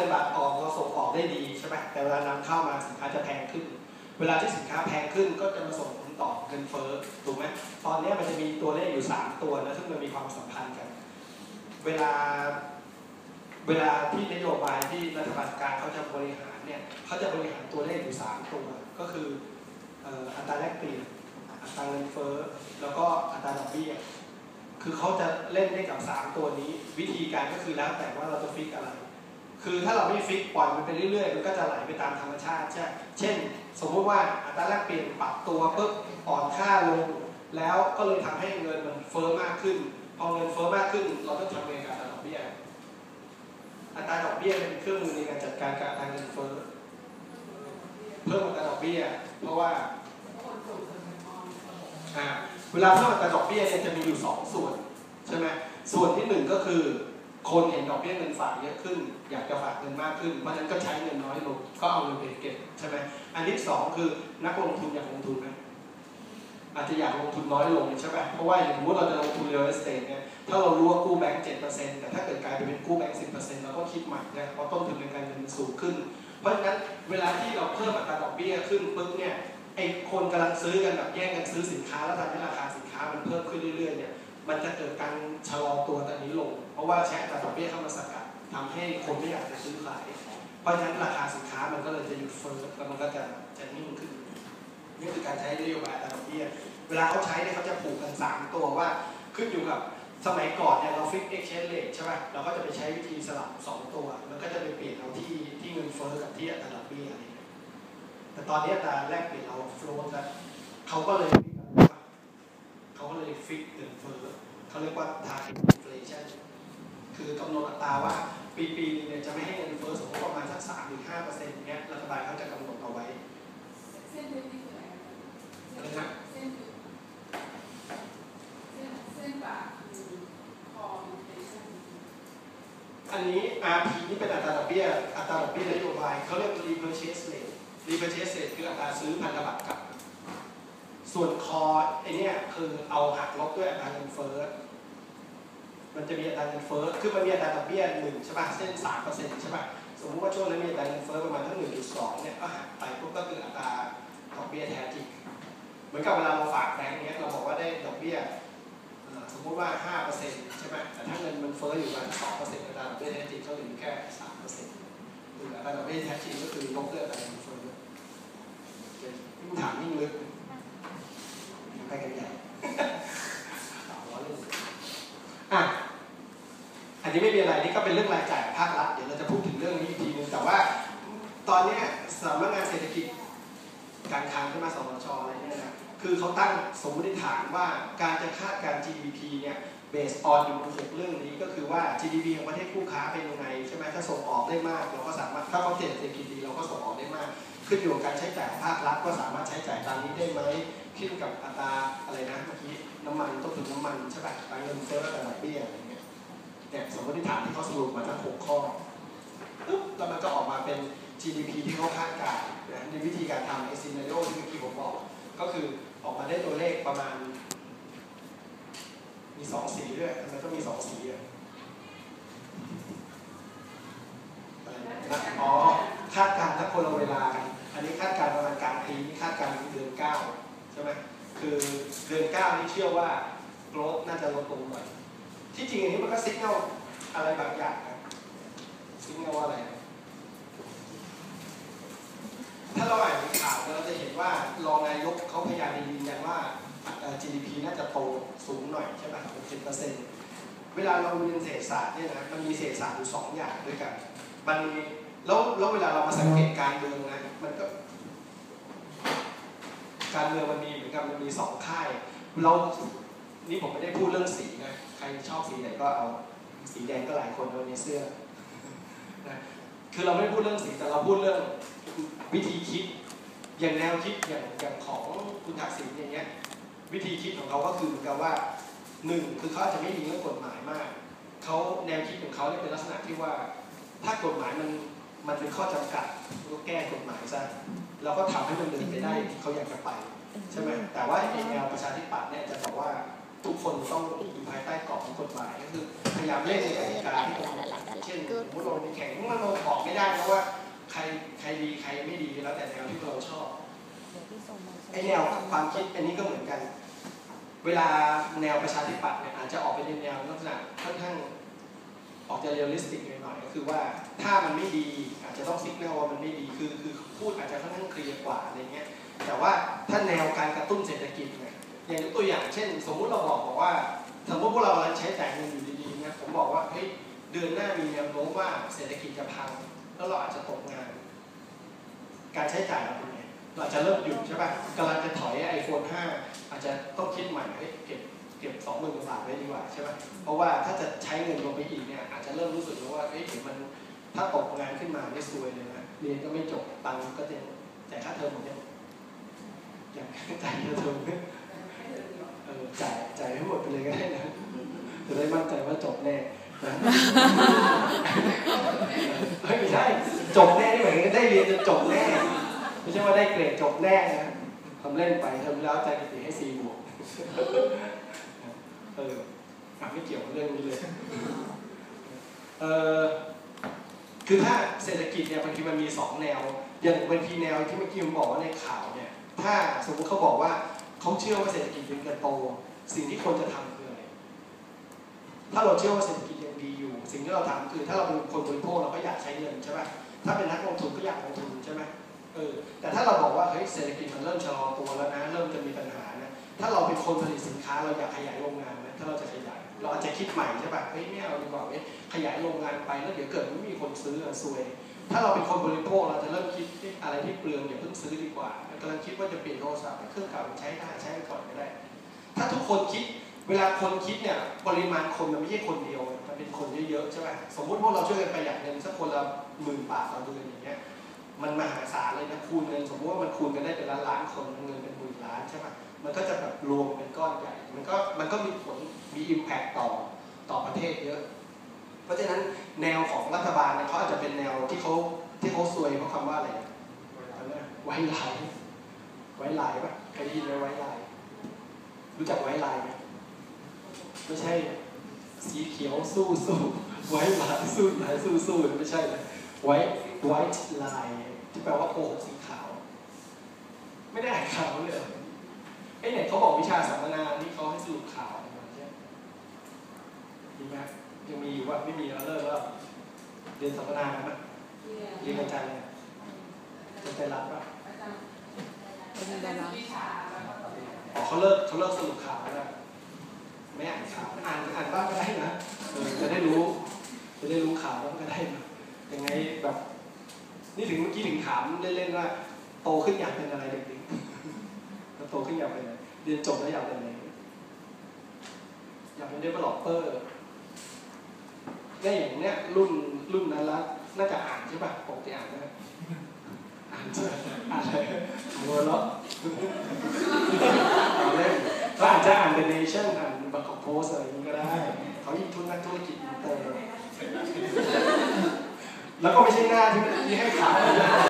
งินบาทออกเราส่งออกได้ดีใช่ไหมแต่เวลานำเข้ามาสินค้าจะแพงขึ้น เวลาที่สินค้าแพงขึ้นก็จะมาส่งผลต่อเงินเฟ้อถูกไหมตอนนี้มันจะมีตัวเลขอยู่ 3 ตัวนะซึ่งมันมีความสัมพันธ์กัน เวลาเวลาที่นโยบายที่รัฐบาลกลางเขาจะบริหารเนี่ยเขาจะบริหารตัวเลขอยู่ 3 ตัว ก็คืออ่ออัตราแลกเปลี่ยนอัตราเงินเฟ้อแล้วก็อัตราดอกเบี้ยคือเขาจะเล่นได้กับ 3 ตัวนี้ วิธีการก็คือแล้วแต่ว่าเราจะฟิกอะไร คือถ้าเราไม่ฟิกปล่อยมันไปเรื่อยๆ มันก็จะไหลไปตามธรรมชาติใช่เช่น สมมุติว่าอัตราแลกเปลี่ยนปรับตัวปุ๊บอ่อนค่าลง แล้วก็เลยทำให้เงินมันเฟ้อมากขึ้น พอเงินเฟ้อมากขึ้น เราต้องทำเองกับอัตรดอกเบี้ย อัตราดอกเบี้ยเป็นเครื่องมือในการจัดการกับอัตรเงินเฟ้อเพิ่มอัตราดอกเบี้ย เพราะว่าอ่าเวลาเพิ่มอัตราดอกเบี้ยเนี่ยจะมีอยู่สองส่วนใช่ไหมส่วนที่หนึ่งก็คือ คนเห็นดอกเบี้ยเงินฝากเยอะขึ้น อยากจะฝากเงินมากขึ้น เพราะฉะนั้นก็ใช้เงินน้อยลงก็เอาเงินไปเก็บใช่ไหมอันที่สองคือนักลงทุนอยากลงทุนไหมอาจจะอยากลงทุนน้อยลงใช่ไหมเพราะว่าอย่างสมมติเราจะลงทุนเรียลเอสเตทเนี่ยถ้าเรารู้ว่ากู้แบงก์เจ็ดเปอร์เซ็นต์แต่ถ้าเกิดกลายไปเป็นกู้แบงก์สิบเปอร์เซ็นต์เราก็คิดใหม่นะเพราะต้นทุนในการเงินมันสูงขึ้น เพราะฉะนั้นเวลาที่เราเพิ่มอัตราดอกเบี้ยขึ้นปุ๊บเนี่ยไอ้คนกำลังซื้อกันแบบแย่งกันซื้อสินค้าแล้วทำให้ราคาสินค้ามันเพิ่มขึ้นเรื่อยๆเนี่ย มันจะเกิดการชะลอตัวตอนนี้ลง เพราะว่าใช้อัตราดอกเบี้ยเข้ามาสกัดทำให้คนไม่อยากจะซื้อขาย เพราะฉะนั้นราคาสินค้ามันก็เลยจะหยุดเฟ้อแล้วมันก็จะจะนิ่งขึ้นนี่คือการใช้นโยบายตราดอกเบี้ย เวลาเขาใช้เนี่ยเขาจะผูกกัน 3 ตัวว่าขึ้นอยู่กับสมัยก่อนเนี่ยเราฟิกเอ็กชแนนเลทใช่ป่ะเราก็จะไปใช้วิธีสลับ 2 ตัวแล้วก็จะไปเปลี่ยนเอาที่ที่เงินเฟ้อกับที่อัตราดอกเบี้ยอะไรแต่ตอนนี้อัตราแลกเปลี่ยนเราโฟลต์แล้วเขาก็เลย เขาก็เลยฟิกเงินเฟ้อเขาเรียกว่า target inflation คือกำหนดอัตราว่าปีปีนึงเนี่ยจะไม่ให้เงินเฟ้อสมมติประมาณสักสามถึงห้าเปอร์เซ็นต์เนี้ยรัฐบาลเขาจะกำหนดเอาไว้เส้นทึบนี่คืออะไรอะไรนะเส้นทึบเส้นเส้นปากคือคออินเฟลชั่นอันนี้ RP นี่เป็นอัตราดอกเบี้ยอัตราดอกเบี้ยนโยบายเขาเรียก repurchase rate repurchase rate คืออัตราซื้อพันธบัตรกลับ ส่วนคอไอเนี่ยคือเอาหักลบด้วยอัตราเงินเฟ้อ มันจะมีอัตราเงินเฟ้อ คือมันมีอัตราดอกเบี้ยหนึ่งใช่ป่ะ เส้นสามเปอร์เซ็นต์ใช่ป่ะ สมมติว่าช่วงนั้นมีอัตราเงินเฟ้อประมาณทั้งหนึ่งจุดสองเนี่ยก็หักไปปุ๊บก็คืออัตราดอกเบี้ยแท้จริง เหมือนกับเวลาเราฝากแบงก์เนี้ยเราบอกว่าได้ดอกเบี้ยสมมติว่าห้าเปอร์เซ็นต์ใช่ไหมแต่ถ้าเงินมันเฟ้ออยู่ประมาณสองเปอร์เซ็นต์อัตราดอกเบี้ยแท้จริงก็เหลือแค่สามเปอร์เซ็นต์หรืออัตราดอกเบี้ยแท้จริงก็คือลบด้วยอัตราเงินเฟ้อยิ่งถามยิ่งลึก ไปกันใหญ่อะอันนี้ไม่มีอะไรนี่ก็เป็นเรื่องรายจ่ายภาครัฐเดี๋ยวเราจะพูดถึงเรื่องนี้อีกทีนึงแต่ว่าตอนเนี้ยสำนักงานเศรษฐกิจการคลังขึ้นมาสมชอะไรเนี่ยนะคือเขาตั้งสมมติฐานว่าการจะคาดการ GDP เนี่ย based on อยู่บนหกเรื่องนี้ก็คือว่า GDP ของประเทศคู่ค้าเป็นยังไงใช่ไหมถ้าส่งออกได้มาก เราก็สามารถถ้าเขาเศรษฐกิจดีเราก็ส่งออกได้มาก ขึ้นอยู่กับการใช้จ่ายภาครัฐก็สามารถใช้จ่ายตามนี้ได้ไหมขึ้นกับอัตราอะไรนะเมื่อกี้น้ำมันต้นทุนน้ำมันใช่ป่ะอัตราเงินเฟ้อและดอกเบี้ยอะไรเงี้ยเนี่ยสมมติฐานที่เขาสรุปมาทั้ง6ข้อปุ๊บแล้วมันก็ออกมาเป็น GDP ที่เขาคาดการณ์นะในวิธีการทำไอซีนาโอที่เมื่อกี้ผมบอก ก็คือออกมาได้ตัวเลขประมาณ มีสองสีด้วยทำไมต้องมีสองสีอะอะไรนะอ๋อ คาดการณ์ถ้าคนละเวลากัน อันนี้คาดการณ์ประมาณกลางปีนี่คาดการณ์เดือนเก้าใช่ไหมคือเดือนเก้านี่เชื่อว่าโกรธน่าจะลดลงหน่อย ที่จริงอันนี้มันก็ สิกแนลอะไรบางอย่างครับสิกแนลว่าอะไร ถ้าเราอ่านข่าวเราจะเห็นว่ารองนายกเขาพยายามยืนยันว่า GDP น่าจะโตสูงหน่อยใช่ไหม60เปอร์เซ็นต์เวลาเราเรียนเศรษฐศาสตร์เนี่ยนะมันมีเศรษฐศาสตร์อยู่สองอย่างด้วยกัน มันมีแล้วแล้วเวลาเรามาสังเกตการเมืองนะมันก็ การเมืองมันมีเหมือนกับมันมีสองค่าย เรา นี่ผมไม่ได้พูดเรื่องสีนะ ใครชอบสีไหนก็เอา สีแดงก็หลายคนเอาในเสื้อนะคือเราไม่ได้พูดเรื่องสีแต่เราพูดเรื่องวิธีคิด อย่างแนวคิดอย่างอย่างของคุณทักษิณอย่างเงี้ย วิธีคิดของเขาก็คือเหมือนกับว่าหนึ่งคือเขาอาจจะไม่มีเรื่องกฎหมายมากเขาแนวคิดของเขาเนี่ยเป็นลักษณะที่ว่าถ้ากฎหมายมันมันเป็นข้อจำกัดก็แก้กฎหมายซะแล้วก็ทำให้มันเดินไปได้ที่เขาอยากจะไปใช่ไหมแต่ว่าไอ้แนวประชาธิปัตย์เนี่ยจะบอกว่า ทุกคนต้องอยู่ภายใต้กรอบของกฎหมายก็คือพยายามเล่นในกติกาที่กำหนดเช่นสมมติเรามีแข่งมันเราบอกไม่ได้เพราะว่าใครใครดีใครไม่ดีแล้วแต่แนวที่เราชอบไอแนวความคิดอันนี้ก็เหมือนกัน เวลาแนวประชาธิปัตย์เนี่ยอาจจะออกไปในแนวลักษณะค่อนข้างออกจะเรียลลิสติกหน่อยก็คือว่าถ้ามันไม่ดีอาจจะต้องซิกแนลว่ามันไม่ดีคือคือพูดอาจจะค่อนข้างเคลียร์กว่าอะไรเงี้ยแต่ว่าถ้าแนวการกระตุ้นเศรษฐกิจเนี่ย อย่างยกตัวอย่างเช่น สมมุติเราบอกบอกว่าสมมติพวกเรากำลังใช้จ่ายเงินอยู่ดีๆนะผมบอกว่าเฮ้ยเดือนหน้ามีแนวโน้มว่าเศรษฐกิจจะพังแล้วเราอาจจะตกงาน การใช้จ่ายเราเป็นไงเราจะเริ่มหยุดใช่ป่ะกำลังจะถอยไอโฟน5อาจจะต้องคิดใหม่เฮ้ยเก็บเก็บสองหมื่นกว่าบาทไว้ดีกว่าใช่ป่ะเพราะว่าถ้าจะใช้เงินลงไปอีกเนี่ยอาจจะเริ่มรู้สึกว่าเฮ้ยเดี๋ยวมันถ้าตกงานขึ้นมาไม่ซวยเลยนะเรียนก็ไม่จบตังค์ก็จะจ่ค่าเทอมหมยังยังจ่ายค่าเทอมเออจ่ายจ่ายให้หมดไปเลยก็ได้นะจะได้มั่นใจว่าจบแน่นะเฮ้ย ไม่ใช่จบแน่นี่หมายถึงได้เรียนจนจบแน่ไม่ใช่ว่าได้เกรดจบแน่นะทำเล่นไปทำแล้วใจกติให้ซีบวกเอออไม่เกี่ยวกับเรื่องนี้เลยเออคือถ้าเศรษฐกิจเนี่ยบางทีมันมีสองแนว อย่างบางทีแนวที่เมื่อกี้ผมบอกว่าในข่าวเนี่ย ถ้าสมมติเขาบอกว่าเขาเชื่อว่าเศรษฐกิจยังจะโต สิ่งที่ควรจะทำคืออะไรถ้าเราเชื่อว่าเศรษฐกิจ ดีอยู่ สิ่งที่เราทำคือถ้าเราเป็นคนบริโภคเราก็อยากใช้เงินใช่ไหมถ้าเป็นนักลงทุนก็อยากลงทุนใช่ไหมเออแต่ถ้าเราบอกว่าเฮ้ยเศรษฐกิจมันเริ่มชะลอตัวแล้วนะเริ่มจะมีปัญหานะถ้าเราเป็นคนผลิตสินค้าเราอยากขยายโรงงานนะถ้าเราจะขยายเราอาจจะคิดใหม่ใช่ป่ะเฮ้ยไม่เอาดีกว่าเว้ยขยายโรงงานไปแล้วเดี๋ยวเกิดไม่มีคนซื้อซวย ถ้าเราเป็นคนบริโภคเราจะเริ่มคิดอะไรที่เปลืองอย่าเพิ่งซื้อดีกว่ากำลังคิดว่าจะเปลี่ยนโทรศัพท์เครื่องเก่าใช้ได้ใช้ก่อนก็ได้ ถ้าทุกคนคิด เวลาคนคิดเนี่ยปริมาณคนมันไม่ใช่คนเดียวมันเป็นคนเยอะๆใช่ป่ะสมมติพวกเราช่วยกันประหยัดเงินสักคนละหมื่นบาทต่อเดือนอย่างเงี้ยมันมหาศาลเลยนะคูณเงินสมมติว่ามันคูณกันได้เป็นล้านล้านๆคนเงินเป็นหมื่นล้านใช่ไหมมันก็จะแบบรวมเป็นก้อนใหญ่ มันก็มันก็มีผลมีอิมแพคต่อต่อประเทศเยอะ เพราะฉะนั้นแนวของรัฐบาลเนี่ยเขาอาจจะเป็นแนวที่เขาที่เขาซวยเพราะคำว่าอะไรได้ไหมไว้ลายไว้ลายปะเคยได้ยินไหมไว้ลายรู้จักไว้ลายไหม ไม่ใช่สีเขียวสู้สู้ไว้ลายสู้ลายสู้สู้ไม่ใช่เลยไว้ white line ที่แปลว่าโกหกสีขาว ไม่ได้อ่านข่าวเลยเหรอไอ้เนี่ยเขาบอกวิชาสัมมนานี่เขาให้สรุปข่าวอะไรมาใช่ไหมมีไหมยังมีอยู่ว่าไม่มีแล้วเลิกแล้วเรียนสัมมนาไหมเรียนอาจารย์เนี่ยจะไปรับปะวิชาแล้วก็อ๋อเขาเลิกเขาเลิกสรุปข่าวแล้ว ไม่อ่านข่าวอ่านอ่านบ้างก็ได้นะจะได้รู้ จะได้รู้ข่าวบ้างก็ได้นะยังไงแบบ นี่ถึงเมื่อกี้ถึงถามเล่นๆว่า โตขึ้นอยากเป็นอะไรเด็กๆแล้วโตขึ้นอยากเป็นอะไรเรียนจบแล้วอยากเป็นอะไรอยากเป็นเดเวลลอปเปอร์เนี่ยอย่างเนี้ยรุ่นรุ่นนั้นละน่าจะอ่านใช่ป่ะปกติอ่านไหมอ่านใช่ไหมอ่านอะไรหัวเราะเอาเล่นเขาอาจจะอ่าน The Nation อ่าน พสอะไรนี้ก็ได้ เขายิ่งทุนนักธุรกิจอินเตอร์แล้วก็ไม่ใช่หน้าที่ให้ข่าว